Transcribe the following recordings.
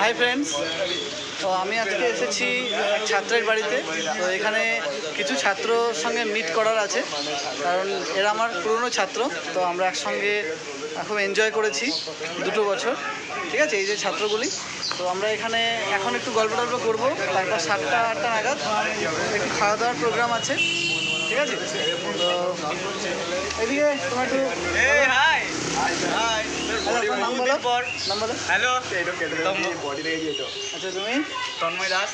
Hi friends তো আমি আজকে এসেছি ছাত্রের বাড়িতে। তো এখানে কিছু ছাত্রর সঙ্গে মিট করার আছে। কারণ এরা আমার পুরনো ছাত্র। তো আমরা একসঙ্গে খুব এনজয় করেছি দুটো বছর। ঠিক আছে? এই যে ছাত্রগুলি। তো আমরা এখানে এখন একটু গল্প টল্প করব। তারপর সাতটা, আটটা নাগাদ একটু খাওয়া দাওয়ার প্রোগ্রাম আছে। ঠিক আছে? তো এদিকে তোমার একটু আচ্ছা, হ্যালো আচ্ছা তুমি Tanmoy Das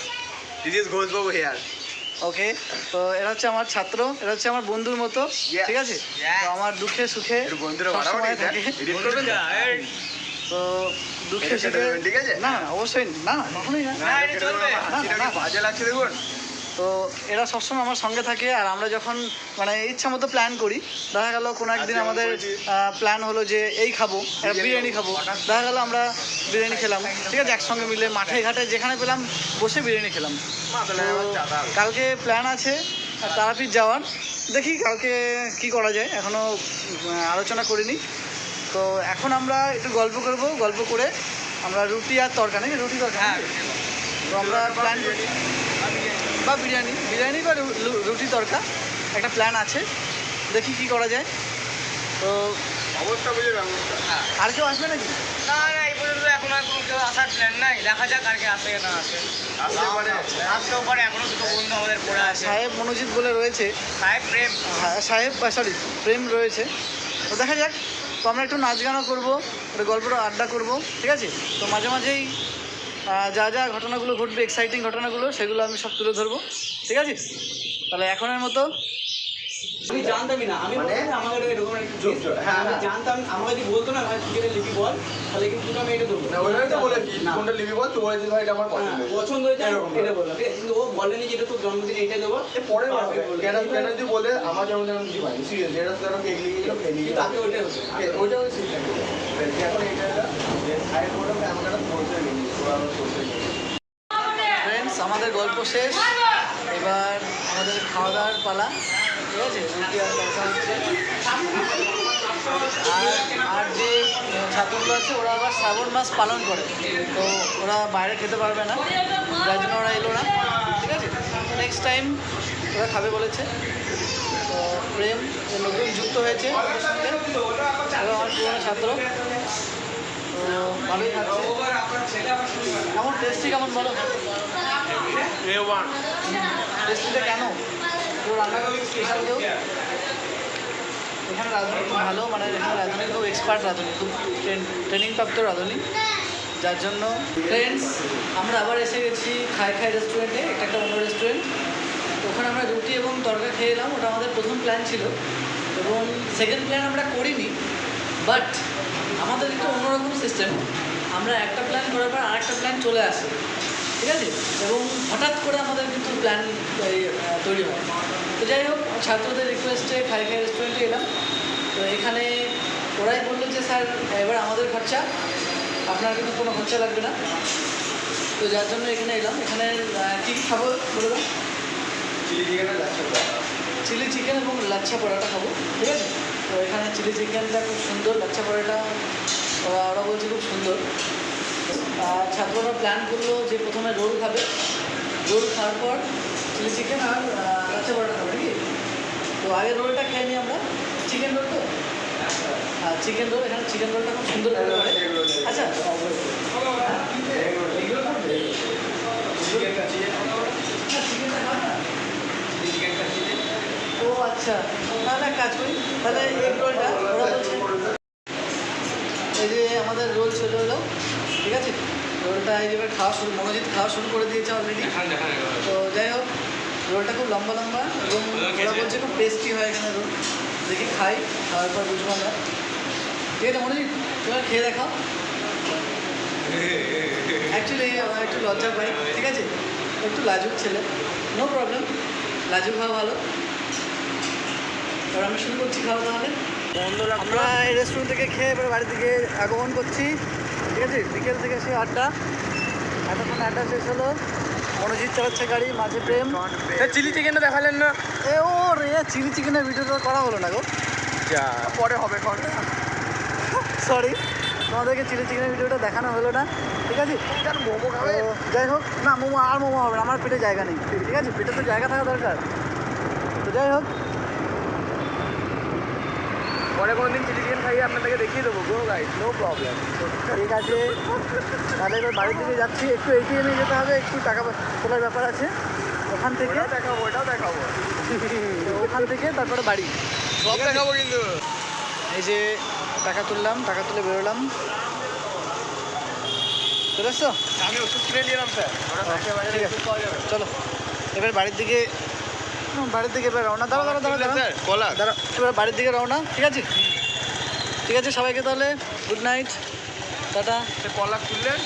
this is here okay তো এরা হচ্ছে আমার ছাত্র এরা হচ্ছে আমার বন্ধুর মতো ঠিক আছে তো আমার দুঃখে সুখে তো দুঃখে সুখে ঠিক আছে? না অবশ্যই না কখনোই। বাজে লাগছে দেখুন তো এরা সবসময় আমার সঙ্গে থাকে আর আমরা যখন মানে ইচ্ছা মতো প্ল্যান করি দেখা গেল কোনো একদিন আমাদের প্ল্যান হলো যে এই খাব বিরিয়ানি খাব। দেখা গেল আমরা বিরিয়ানি খেলাম ঠিক আছে একসঙ্গে মিলে মাঠে ঘাটে যেখানে পেলাম বসে বিরিয়ানি খেলাম। কালকে প্ল্যান আছে তারাপীঠ যাওয়ার। দেখি কালকে কি করা যায় এখনও আলোচনা করিনি। তো এখন আমরা একটু গল্প করব গল্প করে আমরা রুটি আর তরকা নাকি রুটি তরকা হ্যাঁ আমরা প্ল্যান বা বিরিয়ানি। বিরিয়ানি বা রুটি তরকা। একটা প্ল্যান আছে। দেখি কি করা যায়। তো অবস্থা বুঝে আর কেউ আসবে নাকি? না না এই পর্যন্ত এখন আর কোনো কেউ আসার প্ল্যান নাই। দেখা যাক আর কে আসে না আসে। আসতে পারে। আসতেও পারে দুটো বন্ধু আমাদের পড়ে আছে। সাহেব মনোজিৎ বলে রয়েছে। সাহেব প্রেম। হ্যাঁ, সাহেব সরি প্রেম রয়েছে। তো দেখা যাক। তো আমরা একটু নাচ গানও করব একটু গল্পটা আড্ডা করব ঠিক আছে? তো মাঝে মাঝেই যা যা ঘটনাগুলো ঘটবে এক্সাইটিং ঘটনাগুলো, সেগুলো আমি সব তুলে ধরবো। ঠিক আছে? তাহলে এখনের মতো আমি জানতামই না। আমি মানে? আমাকে এটা হ্যাঁ, আমি হ্যাঁ। জানতাম আমাকে যদি বলতো না ভাই তুই এটা লিখি বল তাহলে কিন্তু আমি এটা দেবো। না ওইটাই তো না। কোনটা লিবি বল তুই বলেছিস ভাই এটা আমার পছন্দ হ্যাঁ, হয়েছে। পছন্দ হয়েছে এটা ঠিক আছে? কিন্তু ও বলেনি যে এটা তোর জন্মদিন এইটা দেবো। এ পরে কেন কেন যদি বলে আমার কিছু পাইনি এটা তো কেক লিখে গেলো খেয়ে নিয়ে কিন্তু আগে ওইটাই হতো ওইটা হচ্ছে এখন এটা যে সাইড আমার গেছি ফ্রেন্ডস আমাদের গল্প শেষ। এবার আমাদের খাওয়া দাওয়ার পালা। ঠিক আছে? রুটি আর তরকা হচ্ছে আর আর যে ছাত্রগুলো আছে, ওরা আবার শ্রাবণ মাস পালন করে। তো ওরা বাইরে খেতে পারবে না। যার জন্য ওরা এলো না। ঠিক আছে? নেক্সট টাইম ওরা খাবে বলেছে। তো প্রেম নতুন যুক্ত হয়েছে। আমার পুরোনো ছাত্র। ভালোই খাচ্ছে। কেমন টেস্টি কেমন বলো? কেন? পুরো রান্না স্পেশাল কেউ? এখানে রাঁধুনি খুব ভালো মানে এখানে রাঁধুনি খুব এক্সপার্ট রাঁধুনি, খুব ট্রেনিং প্রাপ্ত রাঁধুনি। যার জন্য ফ্রেন্ডস আমরা আবার এসে গেছি খাই খাই রেস্টুরেন্টে এটা একটা অন্য রেস্টুরেন্ট ওখানে আমরা রুটি এবং তরকা খেয়ে এলাম, ওটা আমাদের প্রথম প্ল্যান ছিল। এবং সেকেন্ড প্ল্যান আমরা করিনি বাট আমাদের একটু অন্যরকম সিস্টেম আমরা একটা প্ল্যান করার পর আরেকটা প্ল্যান চলে আসে। ঠিক আছে? এবং হঠাৎ করে আমাদের কিন্তু প্ল্যান তৈরি হয়। তো যাই হোক ছাত্রদের রিকোয়েস্টে খাই খাই রেস্টুরেন্টে এলাম। তো এখানে ওরাই বলল যে স্যার এবার আমাদের খরচা। আপনার কিন্তু কোনো খরচা লাগবে না। তো যার জন্য এখানে এলাম। এখানে কী কী খাব বলে দাও? চিলি চিকেনের লাগছে চিলি চিকেন এবং লাচ্ছা পরোটা খাব। ঠিক আছে? তো এখানে চিলি চিকেনটা খুব সুন্দর লাচ্ছা পরোটা ওরা বলছে খুব সুন্দর। আর ছাত্ররা প্ল্যান করল যে প্রথমে রোল খাবে। রোল খাওয়ার পর চিলি চিকেন আর লাচ্ছা পরোটা খাবে নাকি? তো আগে রোলটা খেয়ে নিই আমরা। চিকেন রোল তো? আর চিকেন রোল এখানে চিকেন রোলটা খুব সুন্দর আচ্ছা চিকেনটা খাও না ও আচ্ছা তাহলে এক কাজ করি তাহলে এগ রোলটা ওরা বলছে। এই যে আমাদের রোল চলে এলো ঠিক আছে? রোলটা এই যে খাওয়া শুরু মনোজিৎ খাওয়া শুরু করে দিয়েছে অলরেডি তো যাই হোক রোলটা খুব লম্বা লম্বা এবং ওরা বলছে খুব টেস্টি হয় এখানে রোল দেখি খাই খাওয়ার পর বুঝব আমরা। ঠিক আছে মনোজিৎ তোমার খেয়ে দেখাও। অ্যাকচুয়ালি আমার একটু লজ্জা পাই ঠিক আছে? একটু লাজুক ছেলে নো প্রবলেম লাজুক হওয়া ভালো। এবার আমি শুরু করছি খাওয়া তাহলে আমরা এই রেস্টুরেন্ট থেকে খেয়ে এবার বাড়ি থেকে আগমন করছি। ঠিক আছে? বিকেল থেকে সে আড্ডা এতক্ষণ আড্ডা শেষ হলো। মনোজিৎ চালাচ্ছে গাড়ি মাঝে প্রেম। চিলি চিকেনটা দেখালেন না? এ ও রে চিলি চিকেনের ভিডিওটা করা হলো না গো। যা। পরে হবে কর সরি তোমাদেরকে চিলি চিকেনের ভিডিওটা দেখানো হলো না। ঠিক আছে? মোমো খাবে? যাই হোক না মোমো আর মোমো হবে না আমার পেটে জায়গা নেই। ঠিক আছে? পেটে তো জায়গা থাকা দরকার। তো যাই হোক পরে কোনোদিন চিলি চিকেন খাইয়ে আপনাদেরকে দেখিয়ে দেবো। গো গাইড নো প্রবলেম ঠিক আছে। তাহলে এবার বাড়ির দিকে যাচ্ছি। একটু এটিএমে যেতে হবে। একটু টাকা তোলার ব্যাপার আছে। ওখান থেকে দেখাবো ওটাও দেখাবো। ওখান থেকে তারপরে বাড়ি। সব দেখাবো কিন্তু। এই যে টাকা তুললাম টাকা তুলে বেরোলাম। চলে এসছো আমি ওষুধ কিনে নিলাম স্যার। চলো। এবার বাড়ির দিকে বাড়ির দিকে এবার রওনা। দাঁড়া দাঁড়া দাঁড়া দাঁড়া কলা দাঁড়া এবার বাড়ির দিকে রওনা ঠিক আছে? ঠিক আছে সবাইকে তাহলে গুড নাইট টাটা। কলা খুললেন